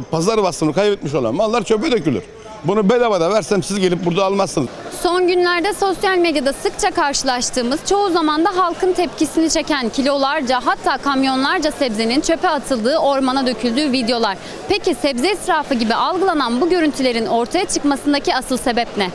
pazar vasfını kaybetmiş olan mallar çöpe dökülür. Bunu bedavada versem siz gelip burada almazsınız. Son günlerde sosyal medyada sıkça karşılaştığımız, çoğu zaman da halkın tepkisini çeken kilolarca hatta kamyonlarca sebzenin çöpe atıldığı, ormana döküldüğü videolar. Peki sebze israfı gibi algılanan bu görüntülerin ortaya çıkmasındaki asıl sebep ne?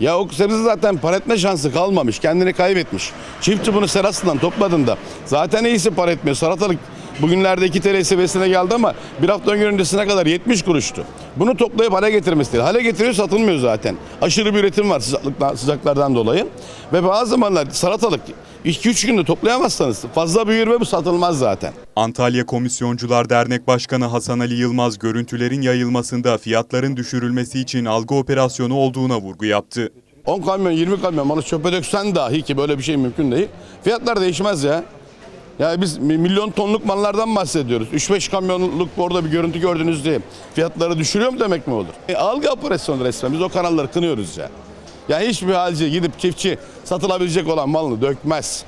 Ya o sebze zaten para etme şansı kalmamış. Kendini kaybetmiş. Çiftçi bunu serasından topladığında zaten iyisi para etmiyor. Salatalık bugünlerde 2 TL seviyesine geldi ama bir hafta öncesine kadar 70 kuruştu. Bunu toplayıp hale getirmesi değil. Hale getiriyor satılmıyor zaten. Aşırı bir üretim var sıcaklıktan, sıcaklardan dolayı. Ve bazı zamanlar salatalık 2-3 günde toplayamazsanız fazla büyür ve bu satılmaz zaten. Antalya Komisyoncular Dernek Başkanı Hasan Ali Yılmaz görüntülerin yayılmasında fiyatların düşürülmesi için algı operasyonu olduğuna vurgu yaptı. 10 kamyon 20 kamyon malı çöpe döksen dahi ki böyle bir şey mümkün değil. Fiyatlar değişmez ya. Ya biz mi- milyon tonluk mallardan bahsediyoruz. 3-5 kamyonluk orada bir görüntü gördünüz diye fiyatları düşürüyor mu demek mi olur? E, algı operasyonu resmen. Biz o kanalları kınıyoruz ya. Ya hiçbir halci gidip çiftçi satılabilecek olan malını dökmez.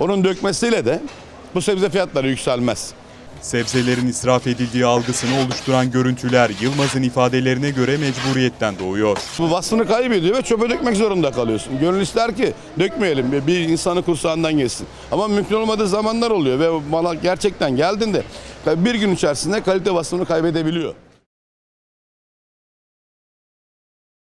Onun dökmesiyle de bu sebze fiyatları yükselmez. Sebzelerin israf edildiği algısını oluşturan görüntüler Yılmaz'ın ifadelerine göre mecburiyetten doğuyor. Bu vasfını kaybediyor ve çöpe dökmek zorunda kalıyorsun. Gönül ister ki dökmeyelim bir- insanı kursağından geçsin. Ama mümkün olmadığı zamanlar oluyor ve mala gerçekten geldiğinde bir gün içerisinde kalite vasfını kaybedebiliyor.